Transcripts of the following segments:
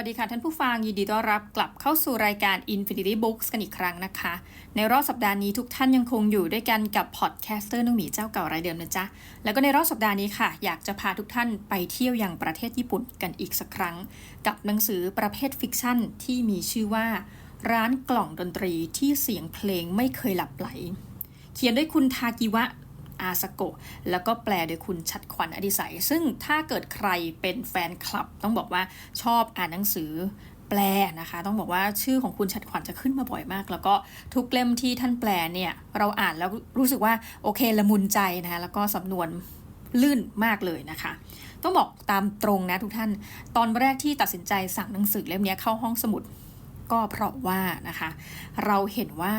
วัสดีค่ะท่านผู้ฟังยินดีต้อนรับกลับเข้าสู่รายการ Infinity Books กันอีกครั้งนะคะ ในรอบสัปดาห์นี้ทุกท่านยังคงอยู่ด้วยกันกับพอดแคสเตอร์นุ่งหมีเจ้าเก่ารายเดิมนะจ๊ะ แล้วก็ในรอบสัปดาห์นี้ค่ะ อยากจะพาทุกท่านไปเที่ยวยังประเทศญี่ปุ่นกันอีกสักครั้ง กับหนังสือประเภทฟิกชั่นที่มีชื่อว่า ร้านกล่องดนตรีที่เสียงเพลงไม่เคยหลับไหล เขียนด้วยคุณทากิวะ อาสโกะแล้วก็แปลโดยคุณชัดขวัญอดิศัย ซึ่งถ้าเกิดใครเป็นแฟนคลับ ต้องบอกว่าชอบอ่านหนังสือแปลนะคะ ต้องบอกว่าชื่อของคุณชัดขวัญจะขึ้นมาบ่อยมาก แล้วก็ทุกเล่มที่ท่านแปลเนี่ยเราอ่านแล้วรู้สึกว่าโอเคละมุนใจนะคะแล้วก็สำนวนลื่นมากเลยนะคะ ต้องบอกตามตรงนะทุกท่าน ตอนแรกที่ตัดสินใจสั่งหนังสือเล่มนี้เข้าห้องสมุด ก็เพราะว่านะคะ เราเห็นว่า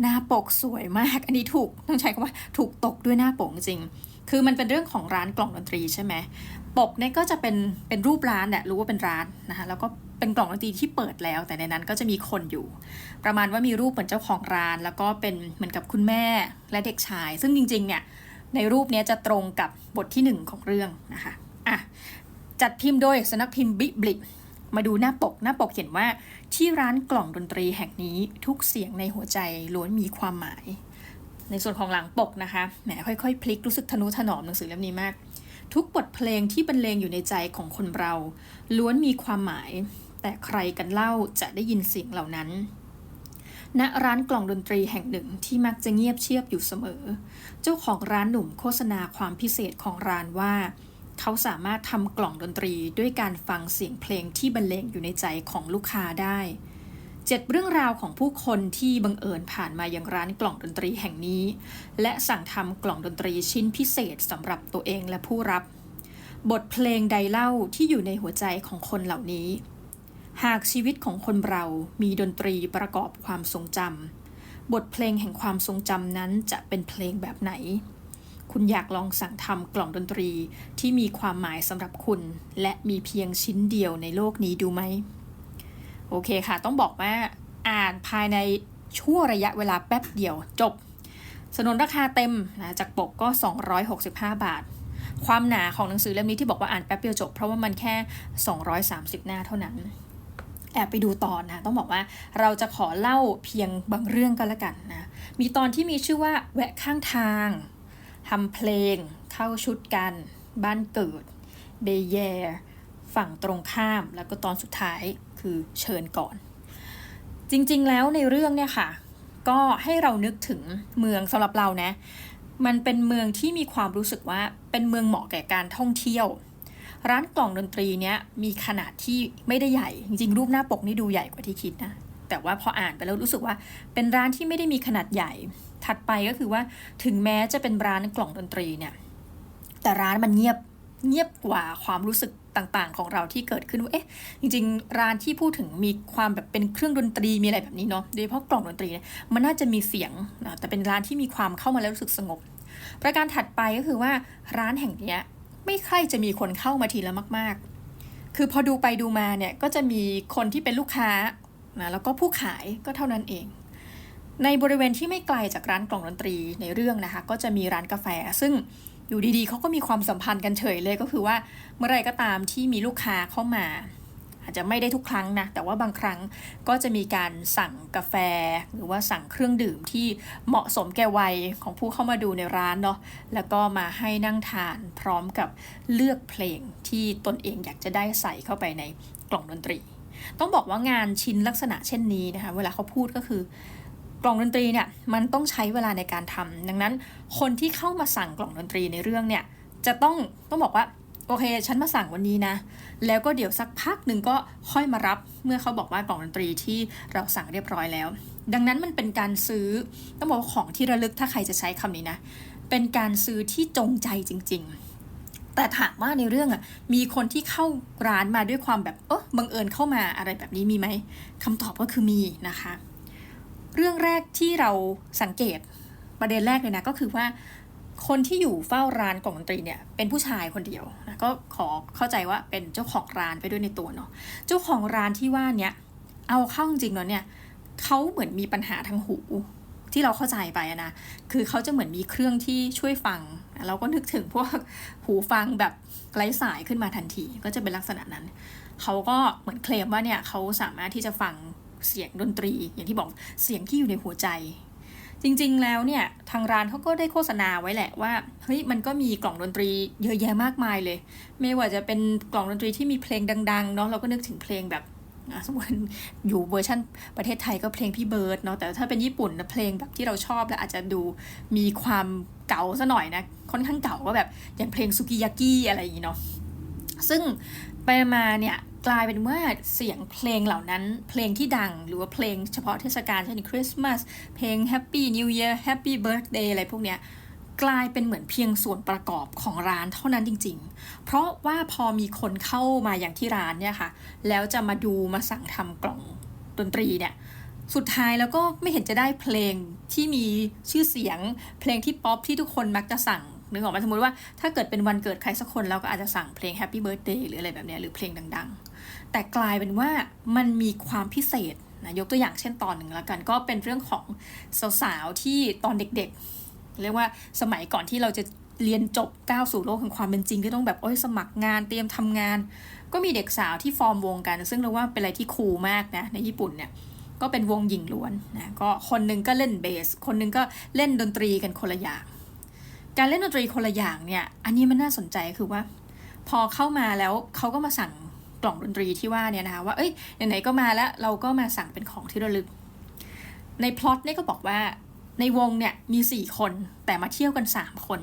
หน้าปกสวยมาก อันนี้ถูกต้องใช้คำว่าถูกตกด้วยหน้าปกจริง คือมันเป็นเรื่องของร้านกล่องดนตรีใช่ไหมปกเนี่ยก็จะเป็นเป็นรูปร้านแหละรู้ว่าเป็นร้านนะคะแล้วก็เป็นกล่องดนตรีที่เปิดแล้ว แต่ในนั้นก็จะมีคนอยู่ ประมาณว่ามีรูปเหมือนเจ้าของร้าน แล้วก็เป็นเหมือนกับคุณแม่และเด็กชาย ซึ่งจริงๆเนี่ยในรูปนี้จะตรงกับบทที่หนึ่งของเรื่องนะคะอะจัดพิมพ์โดยสนักพิมพ์บิบลิ มาดูหน้าปกหน้าปกเขียนว่า ที่ร้านกล่องดนตรีแห่งนี้ทุกเสียงในหัวใจล้วนมีความหมาย ในส่วนของหลังปกนะคะแหมค่อยๆ พลิกรู้สึกทนุถนอมหนังสือเล่มนี้มาก ทุกบทเพลงที่บรรเลงอยู่ในใจของคนเรา ล้วนมีความหมาย แต่ใครกันเล่าจะได้ยินเสียงเหล่านั้นณร้านกล่องดนตรีแห่งหนึ่งที่มักจะเงียบเชียบอยู่เสมอ เจ้าของร้านหนุ่มโฆษณาความพิเศษของร้านว่า เขาสามารถทำกล่องดนตรีด้วยการฟังเสียงเพลงที่บรรเลงอยู่ในใจของลูกค้าได้เจ็ดเรื่องราวของผู้คนที่บังเอิญผ่านมายังร้านกล่องดนตรีแห่งนี้ และสั่งทำกล่องดนตรีชิ้นพิเศษสำหรับตัวเองและผู้รับ บทเพลงใดเล่าที่อยู่ในหัวใจของคนเหล่านี้ หากชีวิตของคนเรามีดนตรีประกอบความทรงจำบทเพลงแห่งความทรงจำนั้นจะเป็นเพลงแบบไหน คุณอยากลองสั่งทำกล่องดนตรีที่มีความหมายสำหรับคุณ และมีเพียงชิ้นเดียวในโลกนี้ดูไหม โอเคค่ะ ต้องบอกว่าอ่านภายในช่วงระยะเวลาแป๊บเดียวจบ สนนราคาเต็มนะจากปกก็ 265 บาท ความหนาของหนังสือเล่มนี้ที่บอกว่าอ่านแป๊บเดียวจบ เพราะว่ามันแค่ 230 หน้าเท่านั้นแอบไปดูตอนนะ ต้องบอกว่าเราจะขอเล่าเพียงบางเรื่องก็แล้วกันนะ มีตอนที่มีชื่อว่าแวะข้างทาง ทำเพลง เข้าชุดกัน บ้านเกิด เบเยร์ฝั่งตรงข้าม แล้วก็ตอนสุดท้ายคือเชิญก่อน จริงๆแล้วในเรื่องเนี่ยค่ะ ก็ให้เรานึกถึงเมืองสำหรับเรานะ มันเป็นเมืองที่มีความรู้สึกว่าเป็นเมืองเหมาะแก่การท่องเที่ยว ร้านกล่องดนตรีเนี้ยมีขนาดที่ไม่ได้ใหญ่ จริงๆ รูปหน้าปกนี่ดูใหญ่กว่าที่คิดนะ แต่ว่าพออ่านไปแล้วรู้สึกว่าเป็นร้านที่ไม่ได้มีขนาดใหญ่ ถัดไปก็คือว่าถึงแม้จะเป็นร้านกล่องดนตรีเนี่ยแต่ร้านมันเงียบเงียบกว่าความรู้สึกต่างๆ ของเราที่เกิดขึ้นว่าเอ๊ะจริง ๆ ร้านที่พูดถึงมีความแบบเป็นเครื่องดนตรีมีอะไรแบบนี้เนาะโดยเฉพาะกล่องดนตรีเนี่ยมันน่าจะมีเสียงนะแต่เป็นร้านที่มีความเข้ามาแล้วรู้สึกสงบ ประการถัดไปก็คือว่าร้านแห่งนี้ไม่ใครจะมีคนเข้ามาทีละมาก ๆ คือพอดูไปดูมาเนี่ยก็จะมีคนที่เป็นลูกค้า นะแล้วก็ผู้ขายก็เท่านั้นเอง ในบริเวณที่ไม่ไกลจากร้านกล่องดนตรีในเรื่องนะคะ ก็จะมีร้านกาแฟ ซึ่งอยู่ดีๆเขาก็มีความสัมพันธ์กันเฉยเลยก็คือว่าเมื่อไรก็ตามที่มีลูกค้าเข้ามา อาจจะไม่ได้ทุกครั้งนะ แต่ว่าบางครั้งก็จะมีการสั่งกาแฟ หรือว่าสั่งเครื่องดื่มที่เหมาะสมแก่วัยของผู้เข้ามาดูในร้านเนาะแล้วก็มาให้นั่งทานพร้อมกับเลือกเพลงที่ตนเองอยากจะได้ใส่เข้าไปในกล่องดนตรี ต้องบอกว่างานชิ้นลักษณะเช่นนี้นะคะ เวลาเขาพูดก็คือกล่องดนตรีเนี่ยมันต้องใช้เวลาในการทำดังนั้นคนที่เข้ามาสั่งกล่องดนตรีในเรื่องเนี่ยจะต้องต้องบอกว่าโอเค ฉันมาสั่งวันนี้นะ แล้วก็เดี๋ยวสักพักหนึ่งก็ค่อยมารับ เมื่อเขาบอกว่ากล่องดนตรีที่เราสั่งเรียบร้อยแล้ว ดังนั้นมันเป็นการซื้อต้องบอกว่าของที่ระลึกถ้าใครจะใช้คำนี้นะ เป็นการซื้อที่จงใจจริง ๆ แต่ถามว่าในเรื่องอะมีคนที่เข้าร้านมาด้วยความแบบเออบังเอิญเข้ามาอะไรแบบนี้มีไหมคำตอบก็คือมีนะคะ เรื่องแรกที่เราสังเกตประเด็นแรกเลยนะก็คือว่าคนที่อยู่เฝ้าร้านกล่องดนตรีเนี่ยเป็นผู้ชายคนเดียวนะก็ขอเข้าใจว่าเป็นเจ้าของร้านไปด้วยในตัวเนาะเจ้าของร้านที่ว่าเนี่ยเอาเข้าจริงๆแล้วเนี่ยเขาเหมือนมีปัญหาทางหู ที่เราเข้าใจไปนะ คือเขาจะเหมือนมีเครื่องที่ช่วยฟัง เราก็นึกถึงพวกหูฟังแบบไร้สายขึ้นมาทันที ก็จะเป็นลักษณะนั้น เขาก็เหมือนเคลมว่าเนี่ยเขาสามารถที่จะฟังเสียงดนตรี อย่างที่บอกเสียงที่อยู่ในหัวใจ จริงๆแล้วเนี่ยทางร้านเขาก็ได้โฆษณาไว้แหละว่าเฮ้ยมันก็มีกล่องดนตรีเยอะแยะมากมายเลย ไม่ว่าจะเป็นกล่องดนตรีที่มีเพลงดังๆเนาะเราก็นึกถึงเพลงแบบ อะสมมติอยู่เวอร์ชันประเทศไทยก็เพลงพี่เบิร์ดเนาะแต่ถ้าเป็นญี่ปุ่นนะเพลงแบบที่เราชอบแล้วอาจจะดูมีความเก่าซะหน่อยนะค่อนข้างเก่าก็แบบอย่างเพลงสุกิยากิอะไรอย่างงี้เนาะซึ่งไปมาเนี่ยกลายเป็นว่าเสียงเพลงเหล่านั้นเพลงที่ดังหรือว่าเพลงเฉพาะเทศกาลเช่นคริสต์มาสเพลง Happy New Year Happy Birthday อะไรพวกเนี้ย กลายเป็นเหมือนเพียงส่วนประกอบของร้านเท่านั้นจริง ๆ เพราะว่าพอมีคนเข้ามาอย่างที่ร้านเนี่ยค่ะ แล้วจะมาดูมาสั่งทำกล่องดนตรีเนี่ยสุดท้ายแล้วก็ไม่เห็นจะได้เพลงที่มีชื่อเสียง เพลงที่ป๊อปที่ทุกคนมักจะสั่งนึกออกไหมสมมติว่าถ้าเกิดเป็นวันเกิดใครสักคนเราก็อาจจะสั่งเพลง Happy Birthday หรืออะไรแบบเนี้ยหรือเพลงดัง ๆ แต่กลายเป็นว่ามันมีความพิเศษนะยกตัวอย่างเช่นตอนหนึ่งแล้วกัน ก็เป็นเรื่องของสาวๆที่ตอนเด็กๆ เรียกว่าสมัยก่อนที่เราจะเรียนจบก้าวสู่โลกแห่งความเป็นจริงที่ต้องแบบโอ้ยสมัครงานเตรียมทำงาน ก็มีเด็กสาวที่ฟอร์มวงกัน ซึ่งเราว่าเป็นอะไรที่คูลมากนะในญี่ปุ่นเนี่ยก็เป็นวงหญิงล้วนนะก็คนหนึงก็เล่นเบส คนหนึงก็เล่นดนตรีกันคนละอย่างการเล่นดนตรีคนละอย่างเนี่ย อันนี้มันน่าสนใจคือว่า พอเข้ามาแล้วเขาก็มาสั่งกล่องดนตรีที่ว่าเนี่ยนะคะว่าเอ้ยไหนๆก็มาแล้วเราก็มาสั่งเป็นของที่ระลึก ในพล็อตเนี่ยก็บอกว่า ในวงเนี่ยมีสี่คนแต่มาเที่ยวกันสามคน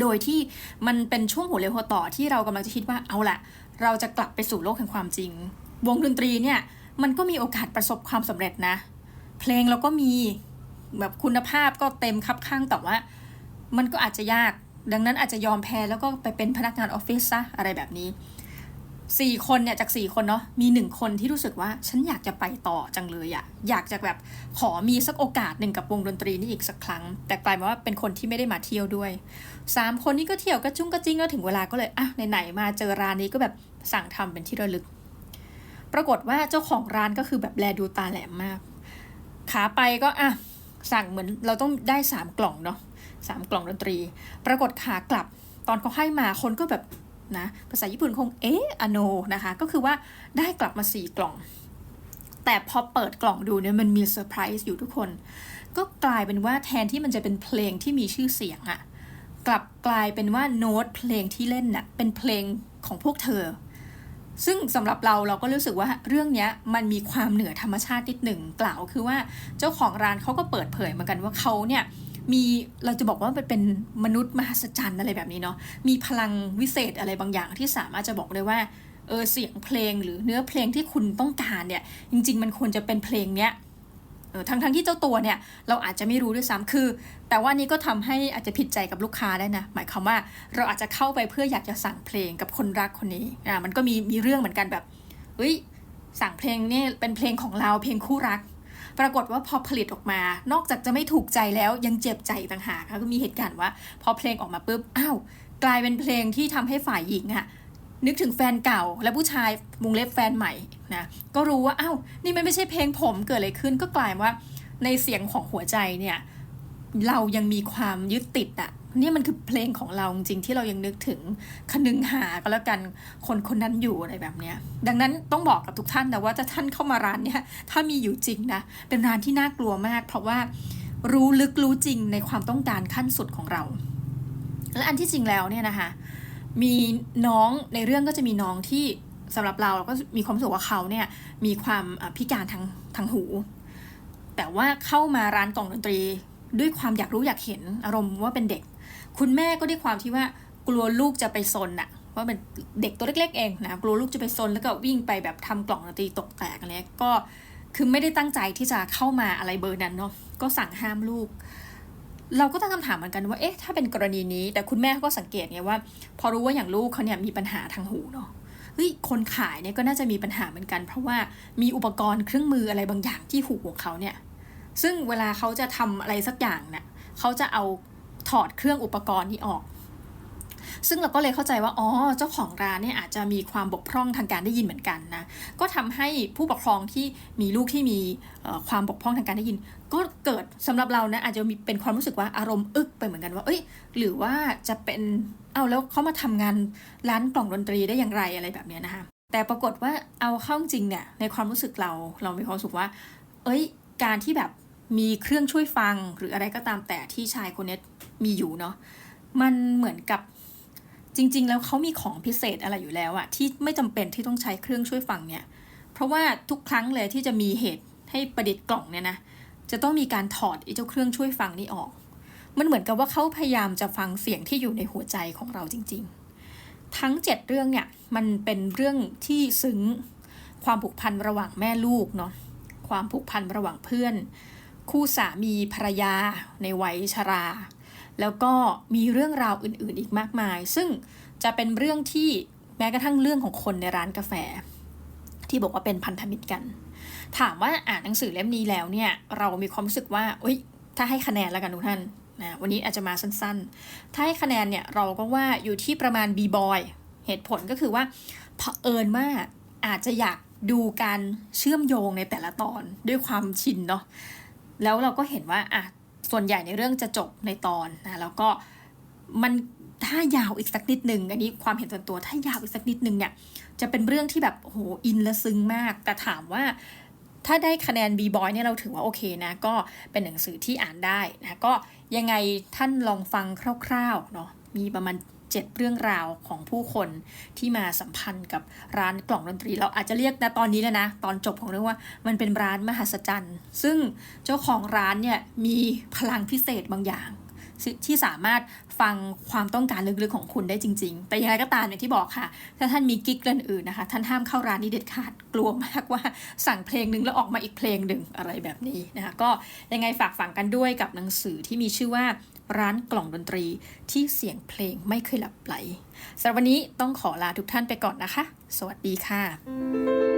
โดยที่มันเป็นช่วงหัวเรียวหัวต่อที่เรากำลังจะคิดว่าเอาละเราจะกลับไปสู่โลกแห่งความจริง วงดนตรีเนี่ยมันก็มีโอกาสประสบความสำเร็จนะ เพลงเราก็มีแบบคุณภาพก็เต็มคับข้างแต่ว่า มันก็อาจจะยากดังนั้นอาจจะยอมแพ้แล้วก็ไปเป็นพนักงานออฟฟิศซะอะไรแบบนี้ สี่คนเนี่ยจากสี่คนเนาะมีหนึ่งคนที่รู้สึกว่าฉันอยากจะไปต่อจังเลยอะอยากจะแบบขอมีสักโอกาสหนึ่งกับวงดนตรีนี่อีกสักครั้ง แต่กลายมาว่าเป็นคนที่ไม่ได้มาเที่ยวด้วยสามคนนี้ก็เที่ยวกระจุ้งกระจิ้งก็ถึงเวลาก็เลยอะไหนๆมาเจอร้านนี้ก็แบบสั่งทำเป็นที่ระลึก ปรากฏว่าเจ้าของร้านก็คือแบบแลดูตาแหลมมาก ขาไปก็อะสั่งเหมือนเราต้องได้สามกล่องเนาะสามกล่องดนตรี ปรากฏขากลับตอนเขาให้มาคนก็แบบ นะภาษาญี่ปุ่นคงเอะอโนนะคะก็คือว่าได้กลับมาสี่กล่อง แต่พอเปิดกล่องดูเนี่ยมันมีเซอร์ไพรส์อยู่ทุกคน ก็กลายเป็นว่าแทนที่มันจะเป็นเพลงที่มีชื่อเสียงอะกลับกลายเป็นว่าโน้ตเพลงที่เล่นน่ะเป็นเพลงของพวกเธอ ซึ่งสำหรับเราเราก็รู้สึกว่าเรื่องนี้มันมีความเหนือธรรมชาตินิดหนึ่งกล่าวคือว่าเจ้าของร้านเขาก็เปิดเผยเหมือนกันว่าเขาเนี่ย มีเราจะบอกว่ามันเป็นมนุษย์มหัศจรรย์อะไรแบบนี้เนาะมีพลังวิเศษอะไรบางอย่างที่สามารถจะบอกได้ว่าเออเสียงเพลงหรือเนื้อเพลงที่คุณต้องการเนี่ย จริง ๆ มันควรจะเป็นเพลงเนี้ยเออทั้งทั้งที่เจ้าตัวเนี่ย เราอาจจะไม่รู้ด้วยซ้ำคือ แต่ว่านี้ก็ทำให้อาจจะผิดใจกับลูกค้าได้นะ หมายความว่าเราอาจจะเข้าไปเพื่ออยากจะสั่งเพลงกับคนรักคนนี้อ่ามันก็มีมีเรื่องเหมือนกันแบบเฮ้ยสั่งเพลงนี่เป็นเพลงของเราเพลงคู่รัก ปรากฏว่าพอผลิตออกมา นอกจากจะไม่ถูกใจแล้วยังเจ็บใจต่างหากค่ะก็มีเหตุการณ์ว่า พอเพลงออกมาปุ๊บอ้าวกลายเป็นเพลงที่ทำให้ฝ่ายหญิงอะนึกถึงแฟนเก่าและผู้ชายมุงเล็บแฟนใหม่นะก็รู้ว่าอ้าวนี่มันไม่ใช่เพลงผมเกิดอะไรขึ้นก็กลายว่าในเสียงของหัวใจเนี่ยเรายังมีความยึดติดอะ นี่มันคือเพลงของเราจริงที่เรายังนึกถึงคนึงหาก็แล้วกันคนคนนั้นอยู่อะไรแบบเนี้ย ดังนั้นต้องบอกกับทุกท่านนะว่าถ้าท่านเข้ามาร้านเนี่ยถ้ามีอยู่จริงนะเป็นร้านที่น่ากลัวมาก เพราะว่ารู้ลึกรู้จริงในความต้องการขั้นสุดของเรา และอันที่จริงแล้วเนี่ยนะคะมีน้องในเรื่องก็จะมีน้องที่สำหรับเราเราก็มีความรู้สึกว่าเขาเนี่ยมีความพิการทางทางหู แต่ว่าเข้ามาร้านกล่องดนตรีด้วยความอยากรู้อยากเห็นอารมณ์ว่าเป็นเด็ก คุณแม่ก็ด้วยความที่ว่ากลัวลูกจะไปซนอะว่าเป็นเด็กตัวเล็ก ๆ เองนะกลัวลูกจะไปซนแล้วก็วิ่งไปแบบทำกล่องดนตรีตกแตกอะไรก็คือไม่ได้ตั้งใจที่จะเข้ามาอะไรเบอร์นั้นเนาะก็สั่งห้ามลูก เราก็ตั้งคำถามเหมือนกันว่าเอ๊ะถ้าเป็นกรณีนี้ แต่คุณแม่ก็สังเกตไงว่า พอรู้ว่าอย่างลูกเขาเนี่ยมีปัญหาทางหูเนาะเฮ้ยคนขายเนี่ยก็น่าจะมีปัญหาเหมือนกัน เพราะว่ามีอุปกรณ์เครื่องมืออะไรบางอย่างที่หูของเขาเนี่ยซึ่งเวลาเขาจะทำอะไรสักอย่างเนี่ยเขาจะเอา ถอดเครื่องอุปกรณ์นี้ออก ซึ่งเราก็เลยเข้าใจว่า อ๋อ เจ้าของร้านเนี่ยอาจจะมีความบกพร่องทางการได้ยินเหมือนกันนะ ก็ทำให้ผู้ปกครองที่มีลูกที่มีความบกพร่องทางการได้ยิน ก็เกิดสำหรับเรานะอาจจะมีเป็นความรู้สึกว่าอารมณ์อึกไปเหมือนกันว่า เอ้ย หรือว่าจะเป็น เอาแล้วเขามาทำงานร้านกล่องดนตรีได้อย่างไรอะไรแบบนี้นะคะแต่ปรากฏว่าเอาเข้าจริงเนี่ยในความรู้สึกเราเรามีความรู้สึกว่า เอ้ย การที่แบบ มีเครื่องช่วยฟังหรืออะไรก็ตามแต่ที่ชายคนนี้มีอยู่เนาะมันเหมือนกับจริง ๆ แล้วเขามีของพิเศษอะไรอยู่แล้วอะที่ไม่จำเป็นที่ต้องใช้เครื่องช่วยฟังเนี่ยเพราะว่าทุกครั้งเลยที่จะมีเหตุให้ประดิษฐ์กล่องเนี่ยนะจะต้องมีการถอดไอ้เจ้าเครื่องช่วยฟังนี่ออก มันเหมือนกับว่าเขาพยายามจะฟังเสียงที่อยู่ในหัวใจของเราจริง ๆ ทั้ง 7 เรื่องเนี่ยมันเป็นเรื่องที่ซึ้งความผูกพันระหว่างแม่ลูกเนาะความผูกพันระหว่างเพื่อน คู่สามีภรรยาในวัยชรา แล้วก็มีเรื่องราวอื่น ๆ อีกมากมาย ซึ่งจะเป็นเรื่องที่แม้กระทั่งเรื่องของคนในร้านกาแฟ ที่บอกว่าเป็นพันธมิตรกัน ถามว่าอ่านหนังสือเล่มนี้แล้วเนี่ยเรามีความรู้สึกว่าเอ้ยถ้าให้คะแนนแล้วกันทุกท่านนะวันนี้อาจจะมาสั้นๆ ถ้าให้คะแนนเนี่ยเราก็ว่าอยู่ที่ประมาณ B boy เหตุผลก็คือว่าเผอิญว่าอาจจะอยากดูการเชื่อมโยงในแต่ละตอนด้วยความชินเนาะ แล้วเราก็เห็นว่าอะส่วนใหญ่ในเรื่องจะจบในตอนนะแล้วก็มันถ้ายาวอีกสักนิดหนึ่งอันนี้ความเห็นส่วนตัวถ้ายาวอีกสักนิดหนึ่งเนี่ยจะเป็นเรื่องที่แบบโหอินและซึ้งมาก แต่ถามว่าถ้าได้คะแนน B boy เนี่ยเราถือว่าโอเคนะ ก็เป็นหนังสือที่อ่านได้นะ ก็ยังไงท่านลองฟังคร่าวๆเนาะมีประมาณ 7 เรื่องราวของผู้คนที่มาสัมพันธ์กับร้านกล่องดนตรี เราอาจจะเรียกนะตอนนี้แล้วนะ ตอนจบของเรื่องว่ามันเป็นร้านมหัศจรรย์ ซึ่งเจ้าของร้านเนี่ยมีพลังพิเศษบางอย่างที่สามารถฟังความต้องการลึกๆของคุณได้จริง ๆ แต่ยังไงก็ตามอย่างที่บอกค่ะ ถ้าท่านมีกิ๊กเรื่องอื่นนะคะ ท่านห้ามเข้าร้านนี้เด็ดขาดกลัวมากว่าสั่งเพลงหนึ่งแล้วออกมาอีกเพลงหนึ่งอะไรแบบนี้นะคะ ก็ยังไงฝากฝังกันด้วยกับหนังสือที่มีชื่อว่า ร้านกล่องดนตรีที่เสียงเพลงไม่เคยหลับไหลสำหรับวันนี้ต้องขอลาทุกท่านไปก่อนนะคะ สวัสดีค่ะ